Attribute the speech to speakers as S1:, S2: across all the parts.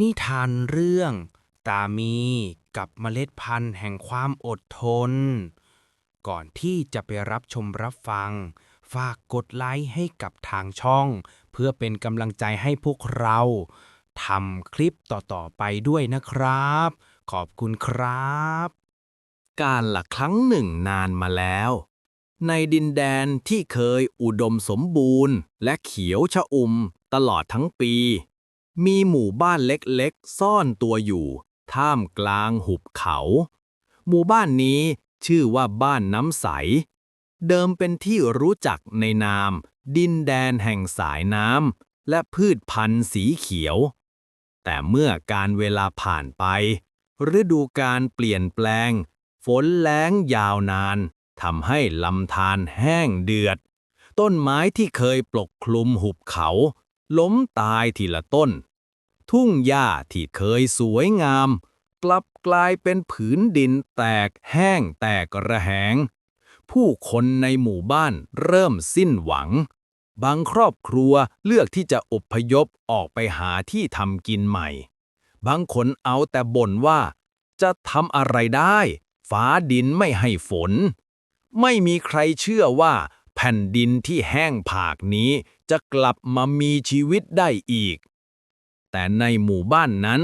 S1: นิทานเรื่อง ตามีกับเมล็ดพันธุ์แห่งความอดทน ก่อนที่จะไปรับชมรับฟัง ฝากกดไลค์ให้กับทางช่อง เพื่อเป็นกำลังใจให้พวกเราทำคลิปต่อ ๆ ไปด้วยนะครับ ขอบคุณครับ
S2: การละครั้งหนึ่งนานมาแล้ว ในดินแดนที่เคยอุดมสมบูรณ์ และเขียวชะอุ่มตลอดทั้งปี มีหมู่บ้านเล็กๆ ซ่อนตัวอยู่ ท่ามกลางหุบเขา หมู่บ้านนี้ชื่อว่าบ้านน้ำใส เดิมเป็นที่รู้จักในนาม ดินแดนแห่งสายน้ำและพืชพันธุ์สีเขียว แต่เมื่อการเวลาผ่านไป ฤดูการเปลี่ยนแปลง ฝนแล้งยาวนานทำให้ลำธารแห้งเดือด ต้นไม้ที่เคยปกคลุมหุบเขา ล้มตายทีละต้น ทุ่งหญ้าที่เคยสวยงาม กลับกลายเป็นผืนดินแตกแห้งแตกระแหง ผู้คนในหมู่บ้านเริ่มสิ้นหวัง บางครอบครัวเลือกที่จะอพยพออกไปหาที่ทำกินใหม่ บางคนเอาแต่บ่นว่า จะทำอะไรได้ ฟ้าดินไม่ให้ฝน ไม่มีใครเชื่อว่าแผ่นดินที่แห้งผากนี้ จะกลับมามีชีวิตได้อีก แต่ในหมู่บ้านนั้น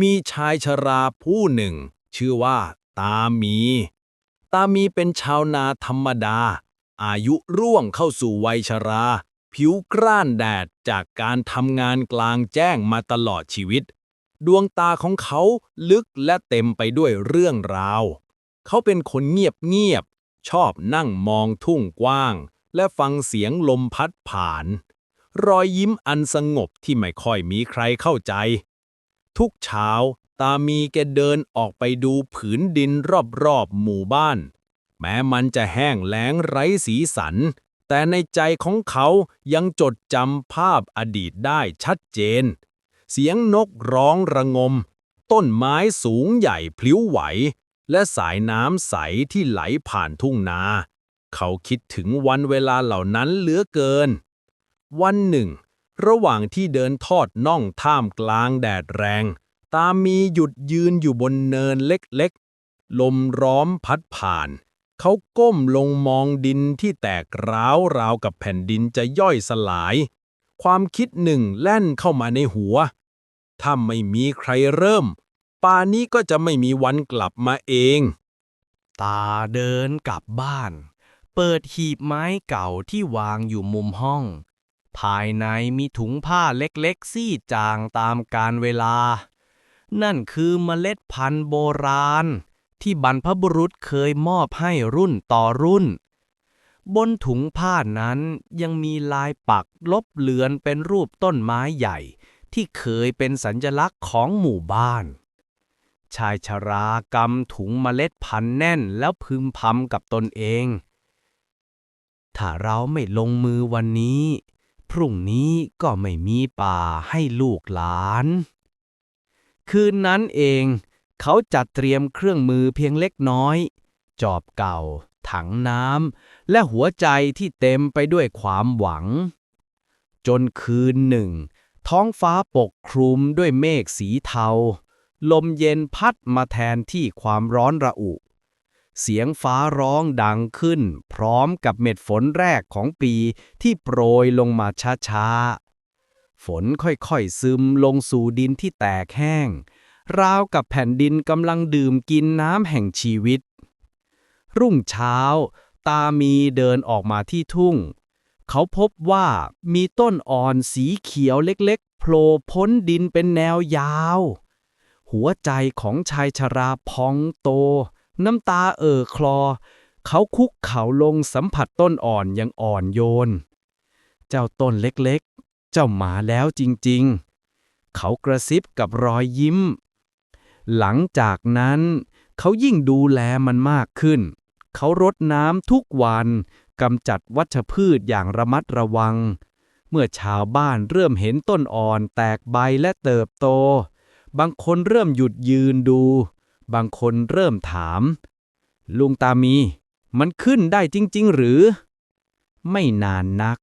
S2: มีชายชราผู้หนึ่ง ชื่อว่าตามี ตามีเป็นชาวนาธรรมดา อายุร่วงเข้าสู่วัยชรา ผิวกร้านแดดจากการทำงานกลางแจ้งมาตลอดชีวิต ดวงตาของเขาลึกและเต็มไปด้วยเรื่องราว เขาเป็นคนเงียบๆชอบนั่งมองทุ่งกว้าง และฟังเสียงลมพัดผ่าน รอยยิ้มอันสงบที่ไม่ค่อยมีใครเข้าใจ ทุกเช้า ตามีแกเดินออกไปดูผืนดินรอบๆหมู่บ้าน แม้มันจะแห้งแล้งไร้สีสัน แต่ในใจของเขายังจดจำภาพอดีตได้ชัดเจน เสียงนกร้องระงม ต้นไม้สูงใหญ่พลิ้วไหว และสายน้ำใสที่ไหลผ่านทุ่งนา เขาคิดถึงวันเวลาเหล่านั้นเหลือเกิน วันหนึ่ง ระหว่างที่เดินทอดน่องท่ามกลางแดดแรง ตามีหยุดยืนอยู่บนเนินเล็กๆ ลมร้อมพัดผ่าน เขาก้มลงมองดินที่แตกร้าวราวกับแผ่นดินจะย่อยสลาย ความคิดหนึ่งแล่นเข้ามาในหัว ถ้าไม่มีใครเริ่ม ป่านี้ก็จะไม่มีวันกลับมาเอง
S1: ตาเดินกลับบ้าน เปิดหีบไม้เก่าที่วางอยู่มุมห้อง ภายในมีถุงผ้าเล็กๆซี่จางตามกาลเวลา นั่นคือเมล็ดพันธุ์โบราณ ที่บรรพบุรุษเคยมอบให้รุ่นต่อรุ่น บนถุงผ้านั้นยังมีลายปักลบเลือนเป็นรูปต้นไม้ใหญ่ ที่เคยเป็นสัญลักษณ์ของหมู่บ้านชายชรากำถุงเมล็ดพันธุ์แน่นแล้วพึมพำกับตนเอง ถ้าเราไม่ลงมือวันนี้ พรุ่งนี้ก็ไม่มีป่าให้ลูกหลาน คืนนั้นเองเขาจัดเตรียมเครื่องมือเพียงเล็กน้อย จอบเก่า ถังน้ำและหัวใจที่เต็มไปด้วยความหวัง จนคืนหนึ่ง ท้องฟ้าปกคลุมด้วยเมฆสีเทา ลมเย็นพัดมาแทนที่ความร้อนระอุ เสียงฟ้าร้องดังขึ้น พร้อมกับเม็ดฝนแรกของปีที่โปรยลงมาช้าๆ ฝนค่อยๆซึมลงสู่ดินที่แตกแห้ง ราวกับแผ่นดินกำลังดื่มกินน้ำแห่งชีวิต รุ่งเช้า ตามีเดินออกมาที่ทุ่ง เขาพบว่ามีต้นอ่อนสีเขียวเล็กๆโผล่พ้นดินเป็นแนวยาว หัวใจของชายชราพองโต น้ำตาเอ่อคลอ เขาคุกเข่าลงสัมผัสต้นอ่อนอยังอ่อนโยน เจ้าต้นเล็กๆ เจ้ามาแล้วจริงๆ เขากระซิบกับรอยยิ้ม หลังจากนั้นเขายิ่งดูแลมันมากขึ้น เขารดน้ำทุกวันกำจัดวัชพืชอย่างระมัดระวัง เมื่อชาวบ้านเริ่มเห็นต้นอ่อนแตกใบและเติบโต บางคนเริ่มหยุดยืนดู บางคนเริ่มถาม ลุงตามี มันขึ้นได้จริง ๆ หรือ ไม่นานนัก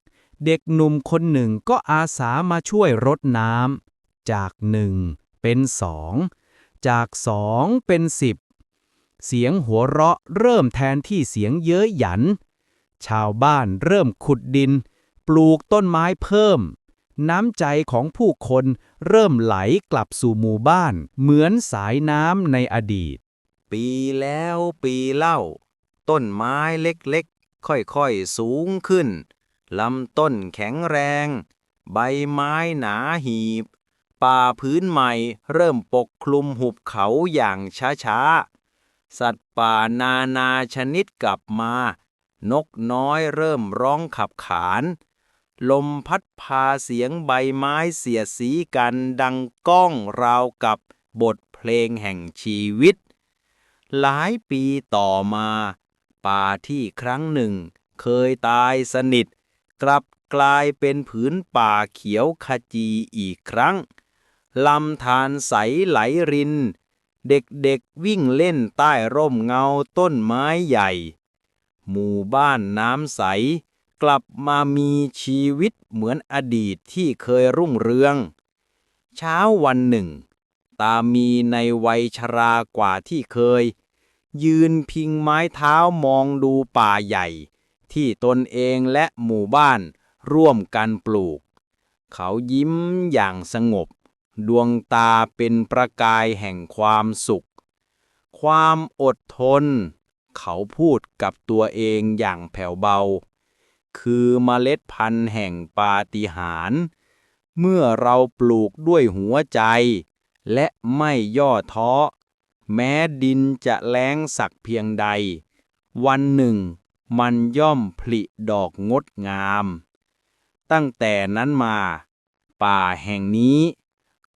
S1: เด็กหนุ่มคนหนึ่งก็อาสามาช่วยรดน้ำจากหนึ่งเป็นสองจากสองเป็นสิบเสียงหัวเราะเริ่มแทนที่เสียงเย้ยหยัน ชาวบ้านเริ่มขุดดิน ปลูกต้นไม้เพิ่ม น้ำใจของผู้คนเริ่มไหลกลับสู่หมู่บ้าน เหมือนสายน้ำในอดีต
S2: ปีแล้วปีเล่า ต้นไม้เล็กๆ ค่อยๆ สูงขึ้นลำต้นแข็งแรง ใบไม้หนาหีบ ป่าพื้นใหม่เริ่มปกคลุมหุบเขาอย่างช้าๆ สัตว์ป่านานาชนิดกลับมา นกน้อยเริ่มร้องขับขาน ลมพัดพาเสียงใบไม้เสียสีกันดังก้องราวกับบทเพลงแห่งชีวิต หลายปีต่อมา ป่าที่ครั้งหนึ่ง เคยตายสนิท กลับกลายเป็นผืนป่าเขียวขจีอีกครั้งลำธารใสไหลริน เด็กๆวิ่งเล่นใต้ร่มเงาต้นไม้ใหญ่ หมู่บ้านน้ำใส กลับมามีชีวิตเหมือนอดีตที่เคยรุ่งเรือง เช้าวันหนึ่ง ตามีในวัยชรากว่าที่เคย ยืนพิงไม้เท้ามองดูป่าใหญ่ ที่ตนเองและหมู่บ้านร่วมกันปลูก เขายิ้มอย่างสงบ ดวงตาเป็นประกายแห่งความสุข ความอดทน เขาพูดกับตัวเองอย่างแผ่วเบา คือเมล็ดพันธุ์แห่งปาฏิหาริย์เมื่อเราปลูกด้วยหัวใจ และไม่ย่อท้อ แม้ดินจะแล้งสักเพียงใด วันหนึ่ง มันย่อมผลิดอกงดงาม ตั้งแต่นั้นมา ป่าแห่งนี้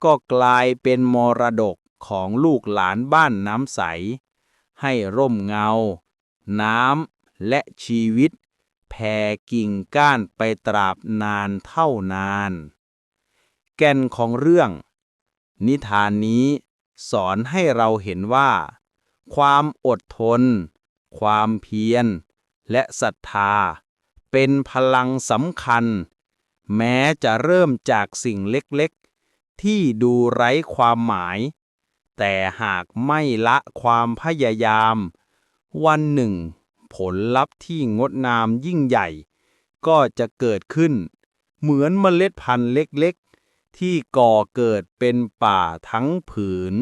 S2: ก็กลายเป็นมรดกของลูกหลานบ้านน้ำใส ให้ร่มเงา น้ำและชีวิต แผ่กิ่งก้านไปตราบนานเท่านาน แก่นของเรื่อง นิทานนี้สอนให้เราเห็นว่า ความอดทน ความเพียร และศรัทธา เป็นพลังสำคัญ แม้จะเริ่มจากสิ่งเล็กๆ ที่ดูไร้ความหมาย แต่หากไม่ละความพยายาม วันหนึ่ง ผลลัพธ์ที่งดงามยิ่งใหญ่ ก็จะเกิดขึ้น เหมือนเมล็ดพันธุ์เล็กๆ ที่ก่อเกิดเป็นป่าทั้งผืน